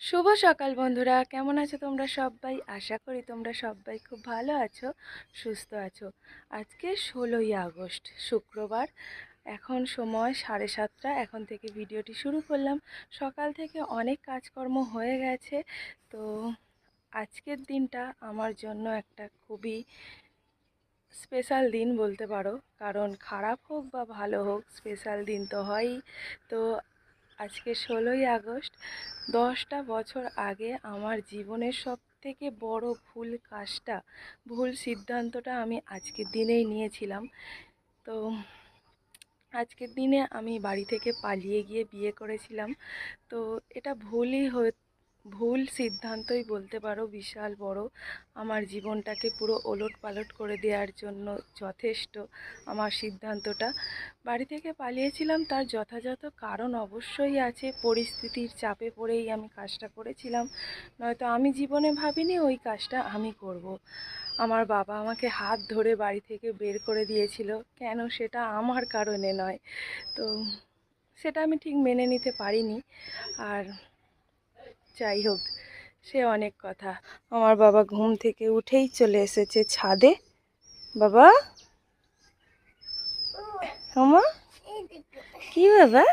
শুভ সকাল বন্ধুরা, কেমন আছো তোমরা সবাই? আশা করি তোমরা সবাই খুব ভালো আছো, সুস্থ আছো। আজকে ষোলোই আগস্ট, শুক্রবার। এখন সময় সাড়ে সাতটা, এখন থেকে ভিডিওটি শুরু করলাম। সকাল থেকে অনেক কাজকর্ম হয়ে গেছে, তো আজকের দিনটা আমার জন্য একটা খুবই স্পেশাল দিন বলতে পারো। কারণ খারাপ হোক বা ভালো হোক, স্পেশাল দিন তো হয়ই। তো আজকে ষোলোই আগস্ট, দশটা বছর আগে আমার জীবনের সব থেকে বড় ভুল কাজটা, ভুল সিদ্ধান্তটা আমি আজকের দিনেই নিয়েছিলাম। তো আজকের দিনে আমি বাড়ি থেকে পালিয়ে গিয়ে বিয়ে করেছিলাম। তো এটা ভুলই হয়ে ভুল সিদ্ধান্তই বলতে পারো, বিশাল বড়। আমার জীবনটাকে পুরো ওলট পালট করে দেওয়ার জন্য যথেষ্ট আমার সিদ্ধান্তটা। বাড়ি থেকে পালিয়েছিলাম, তার যথাযথ কারণ অবশ্যই আছে। পরিস্থিতির চাপে পড়েই আমি কাজটা করেছিলাম। নয়তো আমি জীবনে ভাবিনি ওই কাজটা আমি করব। আমার বাবা আমাকে হাত ধরে বাড়ি থেকে বের করে দিয়েছিল। কেন সেটা আমার কারণে নয়। তো সেটা আমি ঠিক মেনে নিতে পারিনি। আর যাই হোক সে অনেক কথা। আমার বাবা ঘুম থেকে উঠেই চলে এসেছে ছাদে। বাবা? কি বাবা?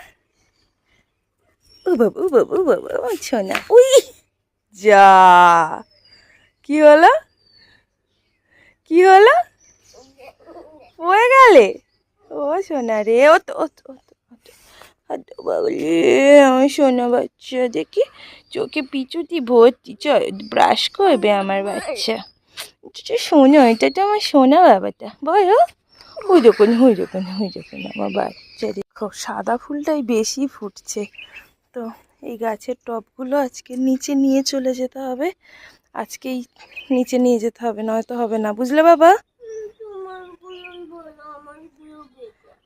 ও বাবা ও বাবা ও বাবা, ও না উই, যা। কি হলো? কি হলো? পড়ে গেলে? ও সোনা রে ও তো। ও তো ও তো, ও তো। আরে বাবলে আমার সোনা বাচ্চা দেখি চোখে পিছুটি ভর্তি। চল ব্রাশ করবে আমার বাচ্চা। সোনা এটা তো আমার সোনা বাবাটা। বলো। হুই দেখুন হুই দেখুন হুই দেখুন আমার বাচ্চা। দেখো সাদা ফুলটাই বেশি ফুটছে। তো এই গাছের টবগুলো আজকে নিচে নিয়ে চলে যেতে হবে। আজকেই নিচে নিয়ে যেতে হবে নয়তো হবে না। বুঝলে বাবা?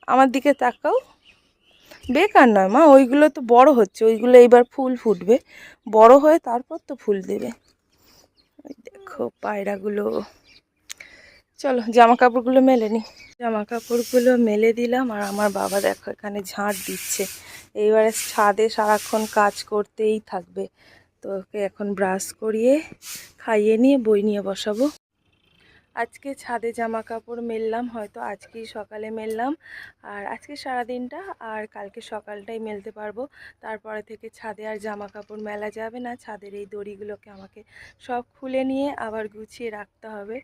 আমার দিকে তাকাও। বেকার নয় মা, ওইগুলো তো বড় হচ্ছে, ওইগুলো এইবার ফুল ফুটবে, বড় হয়ে তারপর তো ফুল দেবে। দেখো পায়রাগুলো। চলো জামা কাপড়গুলো মেলে নি। জামা কাপড়গুলো মেলে দিলাম, আর আমার বাবা দেখো এখানে ঝাঁট দিচ্ছে। এইবারে ছাদে সারাক্ষণ কাজ করতেই থাকবে। তো ওকে এখন ব্রাশ করিয়ে, খাইয়ে নিয়ে বই নিয়ে বসাবো। আজকে ছাদে জামা কাপড় মেললাম, হয়তো আজকেই সকালে মেললাম। আর আজকে সারাদিনটা আর কালকে সকালটাই মেলতে পারব। তারপরে থেকে ছাদে আর জামা কাপড় মেলা যাবে না। ছাদের এই দড়িগুলোকে আমাকে সব খুলে নিয়ে আবার গুছিয়ে রাখতে হবে।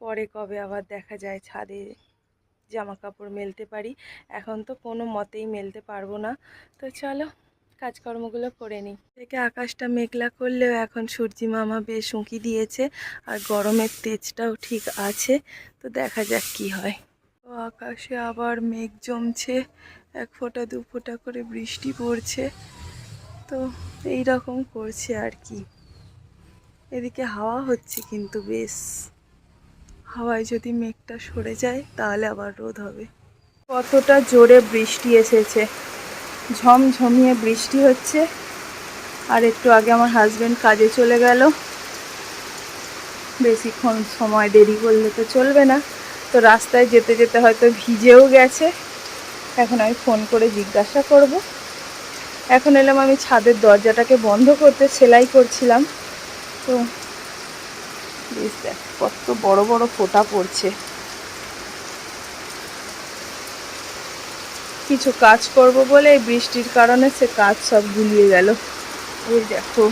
পরে কবে আবার দেখা যায় ছাদে জামা কাপড় মেলতে পারি। এখন তো কোনো মতেই মেলতে পারব না। তো চলো কাজকর্মগুলো করে নিই। থেকে আকাশটা মেঘলা করলেও এখন সূর্যি মামা বেশ উঁকি দিয়েছে আর গরমের তেজটাও ঠিক আছে, তো দেখা যাক কি হয়। তো আকাশে আবার মেঘ জমছে, এক ফোঁটা দু ফোঁটা করে বৃষ্টি পড়ছে, তো এই রকম করছে আর কি। এদিকে হাওয়া হচ্ছে কিন্তু বেশ। হাওয়ায় যদি মেঘটা সরে যায় তাহলে আবার রোদ হবে। কতটা জোরে বৃষ্টি এসেছে। ঝমঝমিয়ে বৃষ্টি হচ্ছে। আর একটু আগে আমার হাজবেন্ড কাজে চলে গেল। বেশিক্ষণ সময় দেরি করলে তো চলবে না। তো রাস্তায় যেতে যেতে হয়তো ভিজেও গেছে। এখন আমি ফোন করে জিজ্ঞাসা করব। এখন এলাম আমি ছাদের দরজাটাকে বন্ধ করতে, সেলাই করছিলাম। তো বেশ দেখ, কত বড় বড় ফোঁটা পড়ছে। কিছু কাজ করব বলে এই বৃষ্টির কারণে সে কাজ সব গুলিয়ে গেল। ওই দেখো,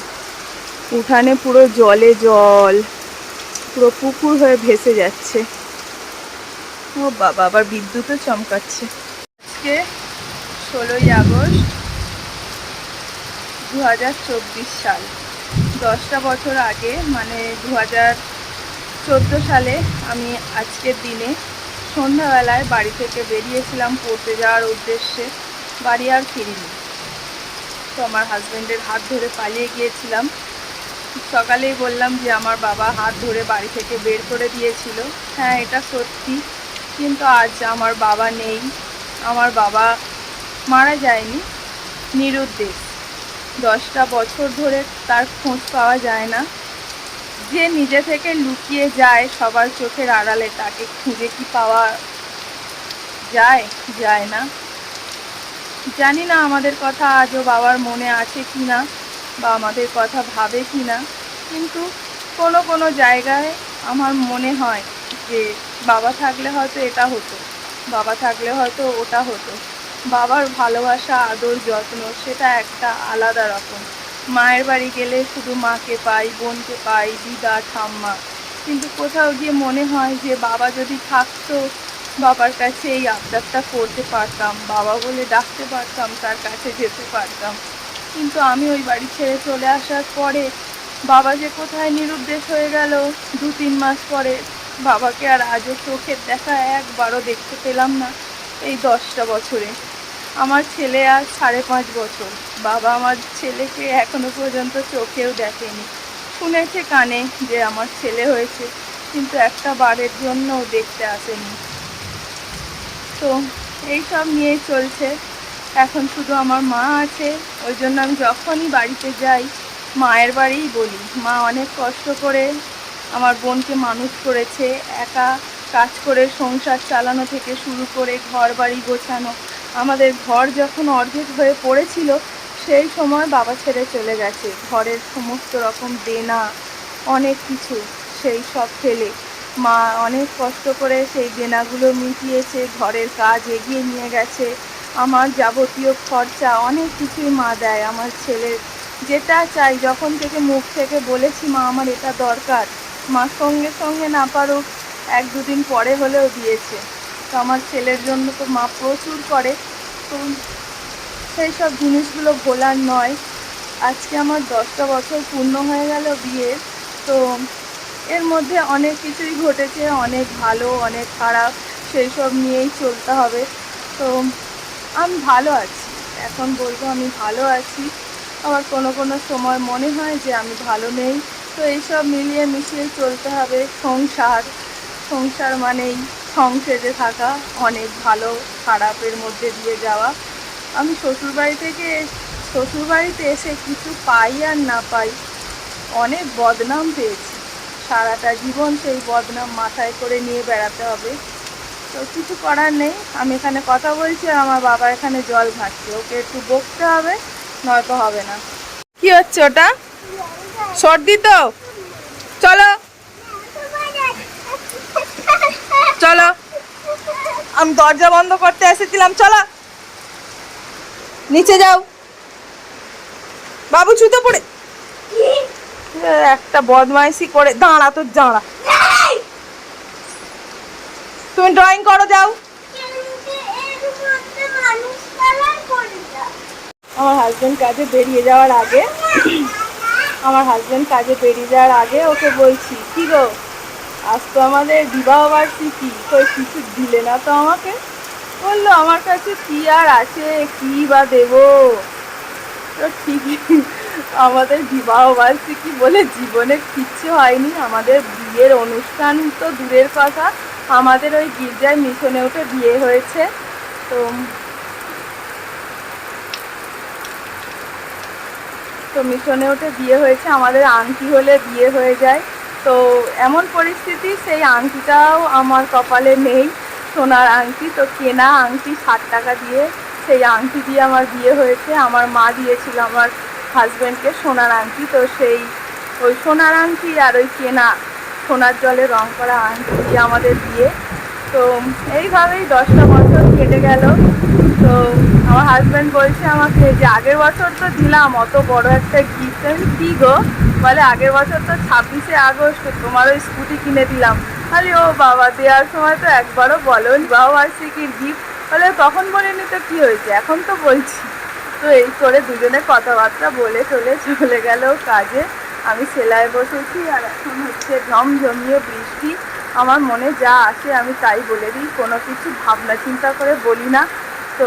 উঠানে পুরো জলে জল, পুরো পুকুর হয়ে ভেসে যাচ্ছে। ও বাবা, আবার বিদ্যুৎও চমকাচ্ছে। আজকে ষোলোই আগস্ট দু সাল। দশটা বছর আগে মানে দু হাজার চোদ্দ সালে আমি আজকের দিনে সন্ধ্যাবেলায় বাড়ি থেকে বেরিয়েছিলাম পড়তে যাওয়ার উদ্দেশ্যে। বাড়ি আর ফিরিনি। তো আমার হাজব্যান্ডের হাত ধরে পালিয়ে গিয়েছিলাম। সকালেই বললাম যে, আমার বাবা হাত ধরে বাড়ি থেকে বের করে দিয়েছিল। হ্যাঁ এটা সত্যি। কিন্তু আজ আমার বাবা নেই। আমার বাবা মারা যায়নি। নিরুদ্দেশ। দশটা বছর ধরে তার খোঁজ পাওয়া যায় না। যে নিজে থেকে লুকিয়ে যায় সবার চোখের আড়ালে, তাকে খুঁজে কি পাওয়া যায়? যায় না। জানি না আমাদের কথা আজও বাবার মনে আছে কি না বা আমাদের কথা ভাবে কি না কিন্তু কোনো কোনো জায়গায় আমার মনে হয় যে বাবা থাকলে হয়তো এটা হতো, বাবা থাকলে হয়তো ওটা হতো। বাবার ভালোবাসা, আদর, যত্ন, সেটা একটা আলাদা রকম। মায়ের বাড়ি গেলে শুধু মাকে পাই, বোনকে পাই, দিদা, ঠাম্মা। কিন্তু কোথাও গিয়ে মনে হয় যে বাবা যদি থাকতো, বাবার কাছে এই আবদারটা করতে পারতাম, বাবা বলে ডাকতে পারতাম, তার কাছে যেতে পারতাম। কিন্তু আমি ওই বাড়ি ছেড়ে চলে আসার পরে বাবা যে কোথায় নিরুদ্দেশ হয়ে গেল, দু তিন মাস পরে বাবাকে আর আজও চোখের দেখা একবারও দেখতে পেলাম না এই দশটা বছরে। আমার ছেলে আর সাড়ে পাঁচ বছর। বাবা আমার ছেলেকে এখনও পর্যন্ত চোখেও দেখেনি। শুনেছে কানে যে আমার ছেলে হয়েছে, কিন্তু একটা বারের জন্যও দেখতে আসেনি। তো এই সব নিয়েই চলছে। এখন শুধু আমার মা আছে, ওই জন্য আমি যখনই বাড়িতে যাই, মায়ের বাড়িই বলি, মা, অনেক কষ্ট করে আমার বোনকে মানুষ করেছে, একা কাজ করে সংসার চালানো থেকে শুরু করে ঘর বাড়ি গোছানো আমাদের ঘর যখন অর্ধেক হয়ে পড়েছিল, সেই সময় বাবা ছেড়ে চলে গেছে। ঘরের সমস্ত রকম দেনা, অনেক কিছু, সেই সব ফেলে। মা অনেক কষ্ট করে সেই দেনাগুলো মিটিয়েছে, ঘরের কাজ এগিয়ে নিয়ে গেছে। আমার যাবতীয় খরচা, অনেক কিছুই মা দেয় আমার ছেলের। যেটা চাই, যখন থেকে মুখ থেকে বলেছি, মা, আমার এটা দরকার। মা সঙ্গে সঙ্গে না পারুক, এক দুদিন পরে হলেও দিয়েছে। তো আমার ছেলের জন্য তো মা প্রচুর করে। তো সেই সব জিনিসগুলো ভোলার নয়। আজকে আমার দশটা বছর পূর্ণ হয়ে গেল বিয়ের। তো এর মধ্যে অনেক কিছুই ঘটেছে, অনেক ভালো, অনেক খারাপ, সেই সব নিয়েই চলতে হবে। তো আমি ভালো আছি। এখন বলব আমি ভালো আছি। আবার কোনো কোনো সময় মনে হয় যে আমি ভালো নেই। তো এইসব মিলিয়ে মিশিয়ে চলতে হবে। সংসার সংসার মানেই সংসেজে থাকা, অনেক ভালো, খারাপের মধ্যে দিয়ে যাওয়া। আমি শ্বশুরবাড়ি থেকে, শ্বশুরবাড়িতে এসে কিছু পাই আর না পাই, অনেক বদনাম পেয়েছি। সারাটা জীবন সেই বদনাম মাথায় করে নিয়ে বেড়াতে হবে। তো কিছু করার নেই, আমি এখানে কথা বলছি আর আমার বাবা এখানে জল ঘাটছে ওকে একটু বকতে হবে, নয়তো হবে না। কি হচ্ছে ওটা? সর্দি তো? চলো। চলো। আমি দরজা বন্ধ করতে এসেছিলাম, চলো। নিচে যাও। বাবু, ছুতো পড়ে। একটা বদমাইশি করে, দাঁড়া তো দাঁড়া। তুমি ড্রয়িং করো, যাও। আমার হাজবেন্ড কাজে বেরিয়ে যাওয়ার আগে, আমার হাজবেন্ড কাজে বেরিয়ে যাওয়ার আগে ওকে বলছি, কি গো? আজ তো আমাদের বিবাহ বার্ষিকী কই কিছু দিলে না তো আমাকে? বলল, আমার কাছে কি আর আছে? কি বা দেবো? তো ঠিকই, আমাদের বিবাহ বার্ষিকী বলে জীবনে কিচ্ছু হয়নি। আমাদের বিয়ের অনুষ্ঠান তো দূরের কথা। আমাদের ওই গির্জায় মিশনে উঠে বিয়ে হয়েছে, তো তো মিশনে উঠে বিয়ে হয়েছে। আমাদের আংটি হলে বিয়ে হয়ে যায়। তো এমন পরিস্থিতি, সেই আংটিটাও আমার কপালে নেই, সোনার আংটি। তো কেনা আংটি ষাট টাকা দিয়ে, সেই আংটি দিয়ে আমার বিয়ে হয়েছে। আমার মা দিয়েছিল আমার হাজব্যান্ডকে সোনার আংটি। তো সেই ওই সোনার আংটি আর ওই কেনা সোনার জলে রং করা আংটি দিয়ে আমাদের বিয়ে। তো এইভাবেই দশটা বছর কেটে গেল। তো আমার হাজব্যান্ড বলছে আমাকে যে আগের বছর তো দিলাম, অত বড় একটা গিফট আমি, কি গো? বলে, আগের বছর তো ছাব্বিশে আগস্ট, তোমার ওই স্কুটি কিনে দিলাম। আরে ও বাবা, দেওয়ার সময় তো একবারও বলো বার্ষিকীর গিফট বলে, তখন বলিনি তো কি হয়েছে? এখন তো বলছি। তো এই করে দুজনে কথাবার্তা বলে চলে চলে গেল কাজে। আমি সেলাই বসেছি আর এখন হচ্ছে ঝমঝমিয়ে বৃষ্টি। আমার মনে যা আসে আমি তাই বলে দিই, কোনো কিছু ভাবনা চিন্তা করে বলি না। তো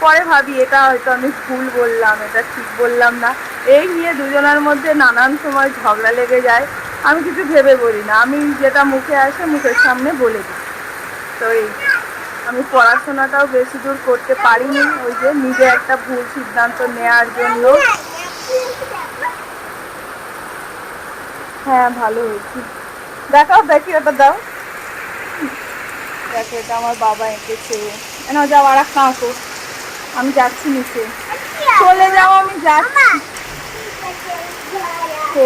পরে ভাবি, এটা হয়তো আমি ভুল বললাম, এটা ঠিক বললাম না। এই নিয়ে দুজনের মধ্যে নানান সময় ঝগড়া লেগে যায়। আমি কিছু ভেবে বলি না, আমি যেটা মুখে আসে মুখের সামনে বলে দিই। তো এই, আমি পড়াশোনাটাও বেশি দূর করতে পারিনি, ওই যে নিজে একটা ভুল সিদ্ধান্ত নেওয়ার জন্য। হ্যাঁ ভালো হয়েছে। দেখাও, দেখি ওটা দাও। দেখো, এটা আমার বাবা এঁকেছে। এনা যাও আর এক কাঁকো আমি যাচ্ছি নিচে। চলে যাও আমি যাচ্ছি তো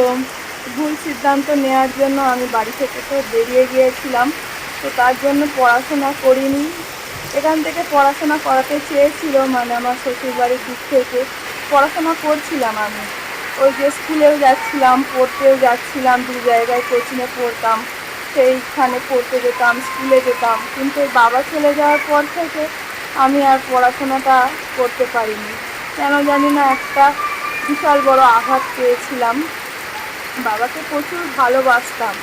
ভুল সিদ্ধান্ত নেওয়ার জন্য আমি বাড়ি থেকে তো বেরিয়ে গিয়েছিলাম। তো তার জন্য পড়াশোনা করিনি। এখান থেকে পড়াশোনা করাতে চেয়েছিল মানে আমার শ্বশুরবাড়ির দিক থেকে। পড়াশোনা করছিলাম আমি। ওই যে স্কুলেও যাচ্ছিলাম পড়তেও যাচ্ছিলাম দু জায়গায় কোচিংয়ে পড়তাম। সেইখানে পড়তে যেতাম স্কুলে যেতাম। কিন্তু বাবা চলে যাওয়ার পর থেকে আমি আর পড়াশোনাটা করতে পারিনি। কেন জানি না একটা বিশাল বড় আঘাত পেয়েছিলাম। বাবাকে প্রচুর ভালোবাসতাম।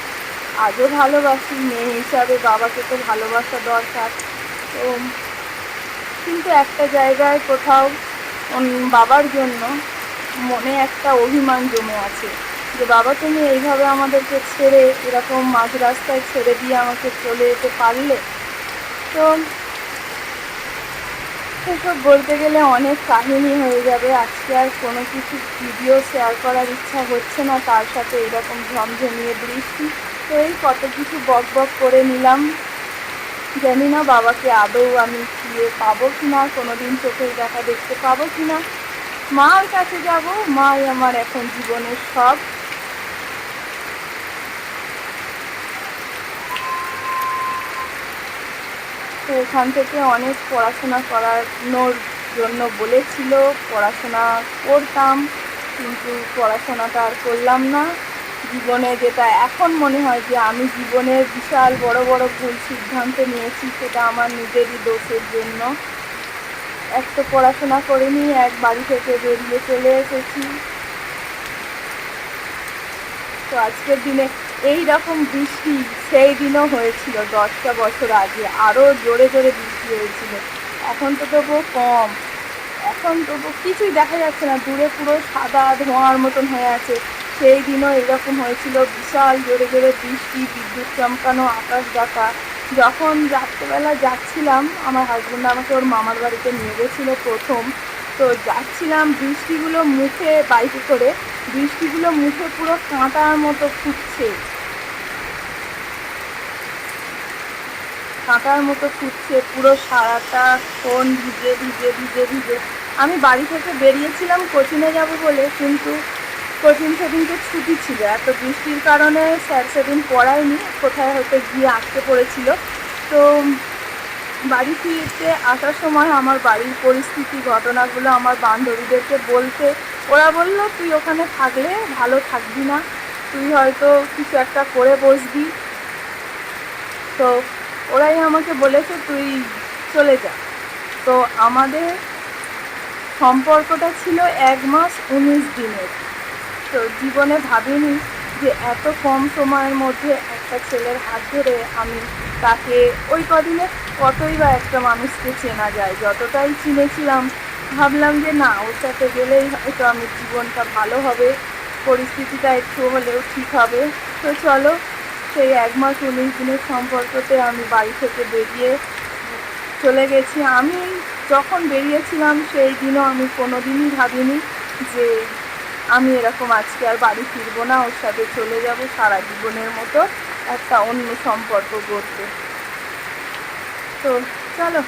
আজও ভালোবাসি, মেয়ে হিসাবে বাবাকে তো ভালোবাসা দরকার। তো কিন্তু একটা জায়গায় কোথাও বাবার জন্য মনে একটা অভিমান জমে আছে যে, বাবা, তুমি এইভাবে আমাদেরকে ছেড়ে এরকম মাঝ রাস্তায় ছেড়ে দিয়ে আমাকে চলে যেতে পারলে? তো সেসব বলতে গেলে অনেক কাহিনী হয়ে যাবে। আজকে আর কোনো কিছু ভিডিও শেয়ার করার ইচ্ছা হচ্ছে না। তার সাথে এরকম ঝমঝমিয়ে বৃষ্টি। তো এই কত কিছু বক বক করে নিলাম। জানি না বাবাকে আদৌ আমি ফিরে পাবো কি না কোনো। দিন চোখের দেখা দেখতে পাবো কি না মার কাছে যাব। মাই আমার এখন জীবনের সব। তো এখান থেকে অনেক পড়াশোনা করানোর জন্য বলেছিল, পড়াশোনা করতাম, কিন্তু পড়াশোনাটা আর করলাম না। জীবনে যেটা এখন মনে হয় যে আমি জীবনের বিশাল বড় বড় ভুল সিদ্ধান্ত নিয়েছি, সেটা আমার নিজেরই দোষের জন্য। এক তো পড়াশোনা করিনি, এক বাড়ি থেকে বেরিয়ে চলে এসেছি। তো আজকের দিনে এই রকম বৃষ্টি সেই দিনও হয়েছিল, দশটা বছর আগে। আরও জোরে জোরে বৃষ্টি হয়েছিল। এখন তো তবুও কম। এখন তবু কিছুই দেখা যাচ্ছে না। দূরে পুরো সাদা ধোঁয়ার মতন হয়ে আছে। সেই দিনও এরকম হয়েছিল। বিশাল জোরে জোরে বৃষ্টি, বিদ্যুৎ চমকানো, আকাশ ডাকা। যখন রাত্রেবেলা যাচ্ছিলাম, আমার হাজব্যান্ড আমাকে ওর মামার বাড়িতে নিয়ে গেছিল প্রথম। তো যাচ্ছিলাম বৃষ্টিগুলো মুখে বাইকে করে। বৃষ্টিগুলো মুখে পুরো কাঁটার মতো ফুটছে। কাঁটার মতো ফুটছে, পুরো সারাটা ফোন ভিজে ভিজে ভিজে ভিজে। আমি বাড়ি থেকে বেরিয়েছিলাম কোচিনে যাব বলে, কিন্তু কোচিং সেদিনকে ছুটি ছিল। এত বৃষ্টির কারণে স্যার সেদিন পড়ায়নি, কোথায় হয়তো গিয়ে আটকে পড়েছিল। তো বাড়ি ফিরতে আসার সময় আমার বাড়ির পরিস্থিতি, ঘটনাগুলো আমার বান্ধবীদেরকে বলতে ওরা বলল, তুই ওখানে থাকলে ভালো থাকবি না। তুই হয়তো কিছু একটা করে বসবি। তো ওরাই আমাকে বলেছে, তুই চলে যা। তো আমাদের সম্পর্কটা ছিল এক মাস উনিশ দিনের। তো জীবনে ভাবিনি যে এত কম সময়ের মধ্যে একটা ছেলের হাত ধরে আমি তাকে ওই কদিনে কতই বা একটা মানুষকে চেনা যায়। যতটাই চিনেছিলাম ভাবলাম যে না, ওর সাথে গেলেই হয়তো আমার জীবনটা ভালো হবে, পরিস্থিতিটা একটু হলেও ঠিক হবে। তো চলো, সেই এক মাস উনিশ দিনের সম্পর্কতে আমি বাড়ি থেকে বেরিয়ে চলে গেছি। আমি যখন বেরিয়েছিলাম, সেই দিনও আমি কোনো দিনই ভাবিনি যে আমি এরকম আজকে আর বাড়ি ফিরবো না, ওর সাথে চলে যাব সারা জীবনের মতো একটা অন্য সম্পর্ক গড়তে। তো চলো।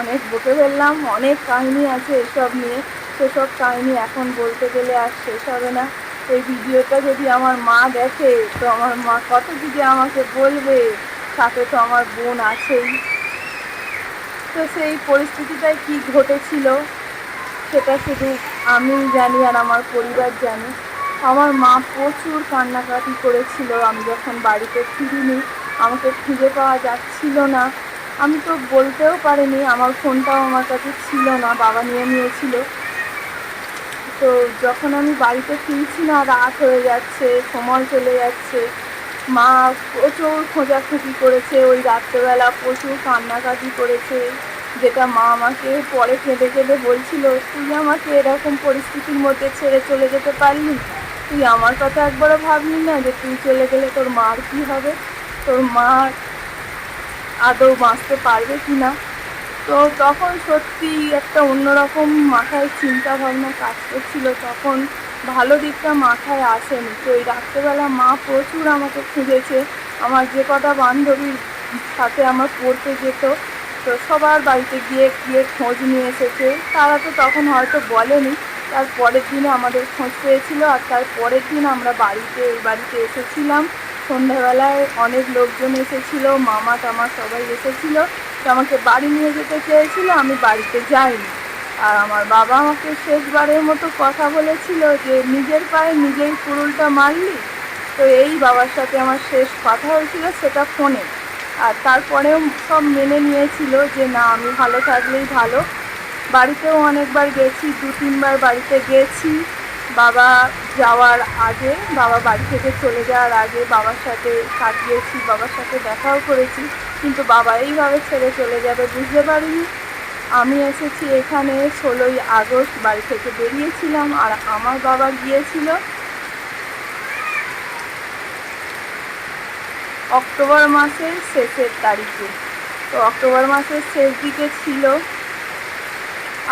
অনেক বকে ফেললাম, অনেক কাহিনী আছে এসব নিয়ে। সেসব কাহিনী এখন বলতে গেলে আর শেষ হবে না। এই ভিডিওটা যদি আমার মা দেখে, তো আমার মা কত দিদি আমাকে বলবে সাথে তো আমার বোন আছেই। তো সেই পরিস্থিতিটায় কি ঘটেছিল, সেটা শুধু আমি জানি আর আমার পরিবার জানে। আমার মা প্রচুর কান্নাকাটি করেছিল, আমি যখন বাড়িতে ফিরিনি, আমাকে খুঁজে পাওয়া যাচ্ছিল না। আমি তো বলতেও পারিনি, আমার ফোনটাও আমার কাছে ছিল না, বাবা নিয়ে নিয়েছিল। তো যখন আমি বাড়িতে ফিরছি না, রাত হয়ে যাচ্ছে, সময় চলে যাচ্ছে, মা প্রচুর খোঁজাখুঁজি করেছে, ওই রাত্রেবেলা প্রচুর কান্নাকাটি করেছে, যেটা মা আমাকে পরে কেঁদে কেঁদে বলছিল, তুই আমাকে এরকম পরিস্থিতির মধ্যে ছেড়ে চলে যেতে পারলি? তুই আমার কথা একবারও ভাবলি না যে তুই চলে গেলে তোর মার কী হবে? তোর মা আদৌ বাঁচতে পারবে কি না তো তখন সত্যি একটা অন্যরকম মাথায় চিন্তা ভাবনা কাজ করছিল। তখন ভালো দিকটা মাথায় আসেনি। তো ওই রাত্রেবেলা মা প্রচুর আমাকে খুঁজেছে। আমার যে কটা বান্ধবীর সাথে আমার পড়তে যেত, তো সবার বাড়িতে গিয়ে গিয়ে খোঁজ নিয়ে এসেছে। তারা তো তখন হয়তো বলেনি, তার পরের দিনে আমাদের খোঁজ পেয়েছিল আর তার পরের দিন আমরা বাড়িতে, এই বাড়িতে এসেছিলাম। সন্ধ্যাবেলায় অনেক লোকজন এসেছিল, মামা টামা সবাই এসেছিল। তো আমাকে বাড়ি নিয়ে যেতে চেয়েছিল, আমি বাড়িতে যাইনি। আর আমার বাবা আমাকে শেষবারের মতো কথা বলেছিল যে, নিজের পায়ে নিজেই কুড়ুলটা মারলি? তো এই বাবার সাথে আমার শেষ কথা হয়েছিল সেটা ফোনে। আর তারপরেও সব মেনে নিয়েছিল যে, না, আমি ভালো থাকলেই ভালো। বাড়িতেও অনেকবার গেছি দু তিনবার বাড়িতে গেছি। বাবা যাওয়ার আগে, বাবা বাড়ি থেকে চলে যাওয়ার আগে বাবার সাথে কাটিয়েছি, বাবার সাথে দেখাও করেছি। কিন্তু বাবা এইভাবে ছেড়ে চলে যাবে বুঝতে পারিনি। আমি এসেছি এখানে ষোলোই আগস্ট, বাড়ি থেকে বেরিয়েছিলাম আর আমার বাবা গিয়েছিল অক্টোবর মাসের শেষের তারিখে। তো অক্টোবর মাসের শেষ দিকে ছিল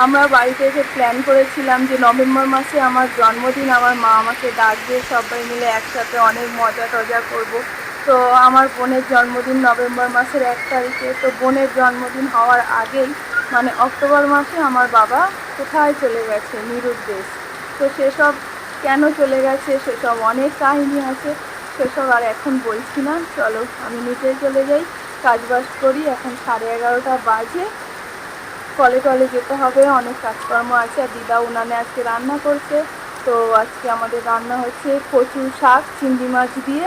আমরা বাড়িতে এসে প্ল্যান করেছিলাম যে নভেম্বর মাসে আমার জন্মদিন, আমার মা আমাকে ডাকবে সবাই মিলে একসাথে অনেক মজা টজা করব। তো আমার বোনের জন্মদিন নভেম্বর মাসের এক তারিখে। তো বোনের জন্মদিন হওয়ার আগেই মানে অক্টোবর মাসে আমার বাবা কোথায় চলে গেছে? নিরুদ্দেশ তো সেসব কেন চলে গেছে? সেসব অনেক কাহিনী আছে। সেসব আর এখন বলছি না। চলো, আমি নিচে চলে যাই। কাজবাজ করি। এখন সাড়ে এগারোটা বাজে। কলে টলে যেতে হবে, অনেক কাজকর্ম আছে আর দিদা উনানে আজকে রান্না করছে। তো আজকে আমাদের রান্না হচ্ছে কচু শাক, চিংড়ি মাছ দিয়ে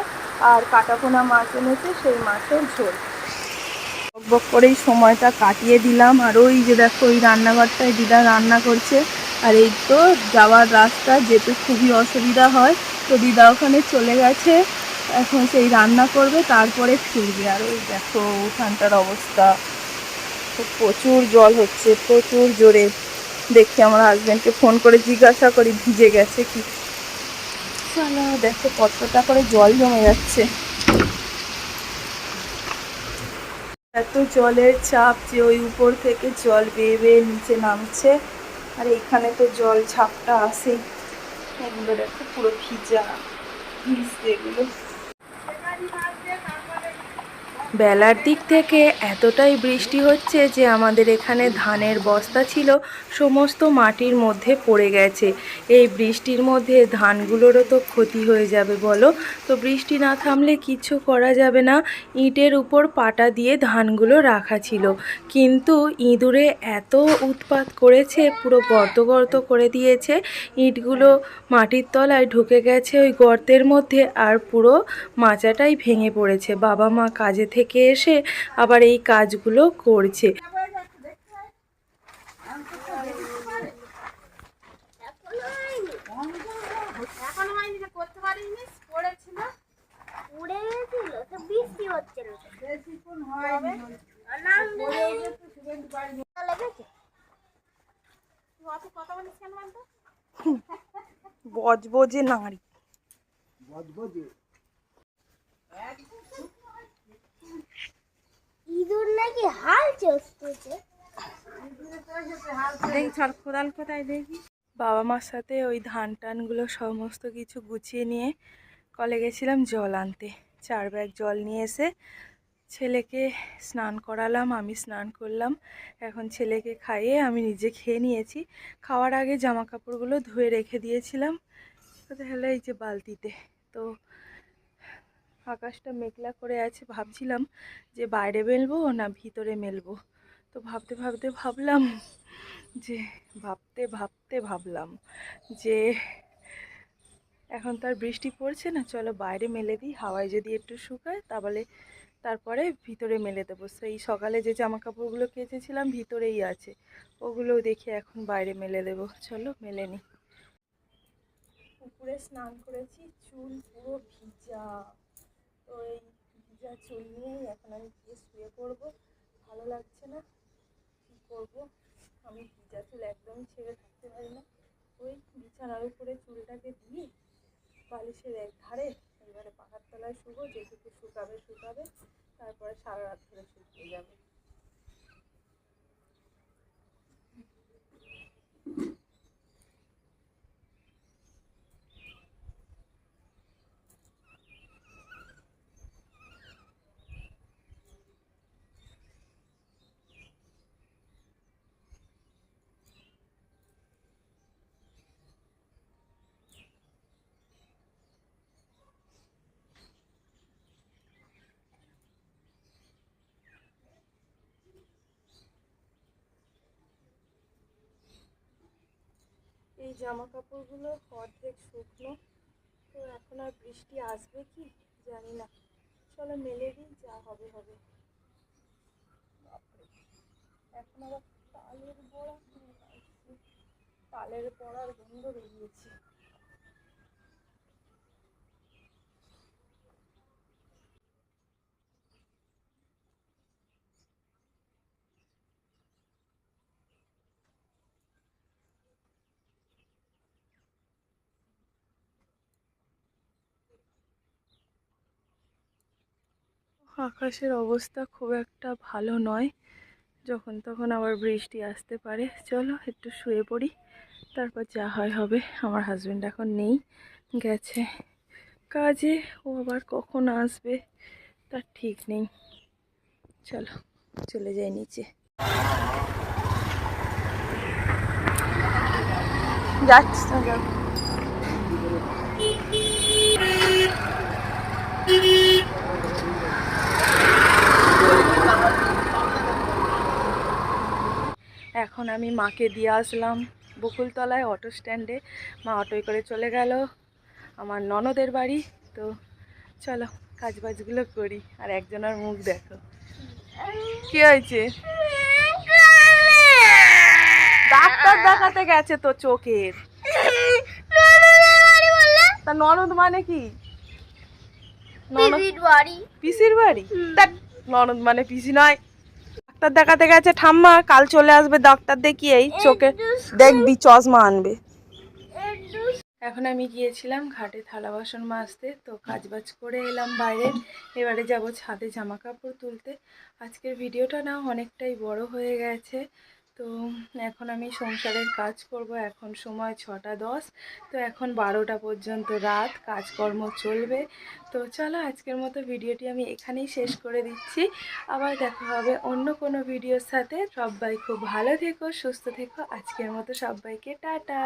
আর কাটাপোনা মাছ এনেছে, সেই মাছের ঝোল। বক করেই সময়টা কাটিয়ে দিলাম। আর ওই যে দেখো, ওই রান্নাঘরটায় দিদা রান্না করছে। আর এই তো যাওয়ার রাস্তা, যেতে খুবই অসুবিধা হয়। তো দিদা ওখানে চলে গেছে, এখন সেই রান্না করবে, তারপরে ফিরবে। আর ওই দেখো, ওখানটার অবস্থা। তো প্রচুর জল হচ্ছে, প্রচুর জোরে। দেখি আমার হাজব্যান্ডকে ফোন করে জিজ্ঞাসা করি, ভিজে গেছে কি? চলো, দেখো কতটা করে জল জমে যাচ্ছে। এত জলের চাপ যে ওই উপর থেকে জল বেয়ে বেয়ে নিচে নামছে, আর এখানে তো জল ছাপটা আসেই। এগুলো দেখো পুরো ভিজা, ভিজছে এগুলো। বেলার দিক থেকে এতটাই বৃষ্টি হচ্ছে যে আমাদের এখানে ধানের বস্তা ছিল, সমস্ত মাটির মধ্যে পড়ে গেছে। এই বৃষ্টির মধ্যে ধানগুলোরও তো ক্ষতি হয়ে যাবে বলো। তো বৃষ্টি না থামলে কিছু করা যাবে না। ইটের উপর পাটা দিয়ে ধানগুলো রাখা ছিল। কিন্তু ইঁদুরে এত উৎপাত করেছে, পুরো গর্ত গর্ত করে দিয়েছে। ইটগুলো মাটির তলায় ঢুকে গেছে ওই গর্তের মধ্যে আর পুরো মাচাটাই ভেঙে পড়েছে। বাবা মা কাজে থেকে এসে আবার এই কাজগুলো করছে। কেন বলতো? বজবজে ইঁদুর নাকি হাল দেখি কোদাল কোথায় দেখি। বাবা মার সাথে ওই ধান টানগুলো সমস্ত কিছু গুছিয়ে নিয়ে কলে গেছিলাম জল আনতে। চার ব্যাগ জল নিয়ে এসে ছেলেকে স্নান করালাম, আমি স্নান করলাম। এখন ছেলেকে খাইয়ে আমি নিজে খেয়ে নিয়েছি। খাওয়ার আগে জামা কাপড়গুলো ধুয়ে রেখে দিয়েছিলাম। কোথায় হলো এই যে বালতিতে। তো আকাশটা মেঘলা করে আছে, ভাবছিলাম যে বাইরে মেলবো না ভিতরে মেলবো। তো ভাবতে ভাবতে ভাবলাম যে, ভাবতে ভাবতে ভাবলাম যে এখন তো আর বৃষ্টি পড়ছে না, চলো বাইরে মেলে দিই, হাওয়ায় যদি একটু শুকায় তাহলে তারপরে ভিতরে মেলে দেবো। সেই সকালে যে জামা কাপড়গুলো কেচেছিলাম ভিতরেই আছে ওগুলোও দেখি এখন বাইরে মেলে দেবো। চলো মেলে নিই। পুকুরে স্নান করেছি, চুল পুরো ভিজা। তো এই ভিজা চুল নিয়েই এখন আমি গিয়ে শুয়ে পড়ব, ভালো লাগছে না। কী করব? আমি ভিজা চুল একদম ছেড়ে থাকতে পারি না। ওই বিছানার উপরে চুলটাকে দিয়ে বালিশের এক ধারে এবারে পাখার তলায় শুবো, যেটুকু শুকাবে শুকাবে, তারপরে সারা রাত ধরে শুকিয়ে যাবে। এই জামা কাপড়গুলো অর্ধেক শুকনো। তো এখন আর বৃষ্টি আসবে কি? জানি না। চলো মেলে দিই, যা হবে হবে। এখন আবার তালের বড়া। তালের পড়ার গন্ধ বেরিয়েছে। আকাশের অবস্থা খুব একটা ভালো নয়। যখন তখন আবার বৃষ্টি আসতে পারে। চলো একটু শুয়ে পড়ি, তারপর যা হয় হবে। আমার হাজবেন্ড এখন নেই, গেছে। কাজে, ও আবার কখন আসবে, তার ঠিক নেই। চলো, চলে যাই নিচে। যাচ্ছি। এখন আমি মাকে দিয়ে আসলাম। বকুলতলায় অটো স্ট্যান্ডে মা অটোয় করে চলে গেল। আমার ননদের বাড়ি। তো চলো কাজ বাজগুলো করি। আর একজনের মুখ দেখো। কি হয়েছে? ডাক্তার দেখাতে গেছে তো চোখের। তা ননদ মানে কি? ননদ বাড়ি। পিসির বাড়ি? ননদ মানে পিসি নয়। ডাক্তার দেখাতে গেছে, ঠাম্মা, কাল চলে আসবে ডাক্তার দেখিয়েই, চোখে দেখবি, চশমা আনবে। এখন আমি গিয়েছিলাম ঘাটে থালা বাসন মাজতে, তো কাজ বাজ করে এলাম বাইরে। এবারে যাব ছাদে জামা কাপড় তুলতে। আজকের ভিডিওটা না অনেকটাই বড় হয়ে গেছে। তো এখন আমি সংসারের কাজ করব। এখন সময় ছটা দশ। তো এখন বারোটা পর্যন্ত রাত, কাজকর্ম চলবে। তো চলো আজকের মতো ভিডিওটি আমি এখানেই শেষ করে দিচ্ছি। আবার দেখা হবে অন্য কোনো ভিডিওর সাথে। সবাই খুব ভালো থেকো, সুস্থ থেকো। আজকের মতো সবাইকে টাটা।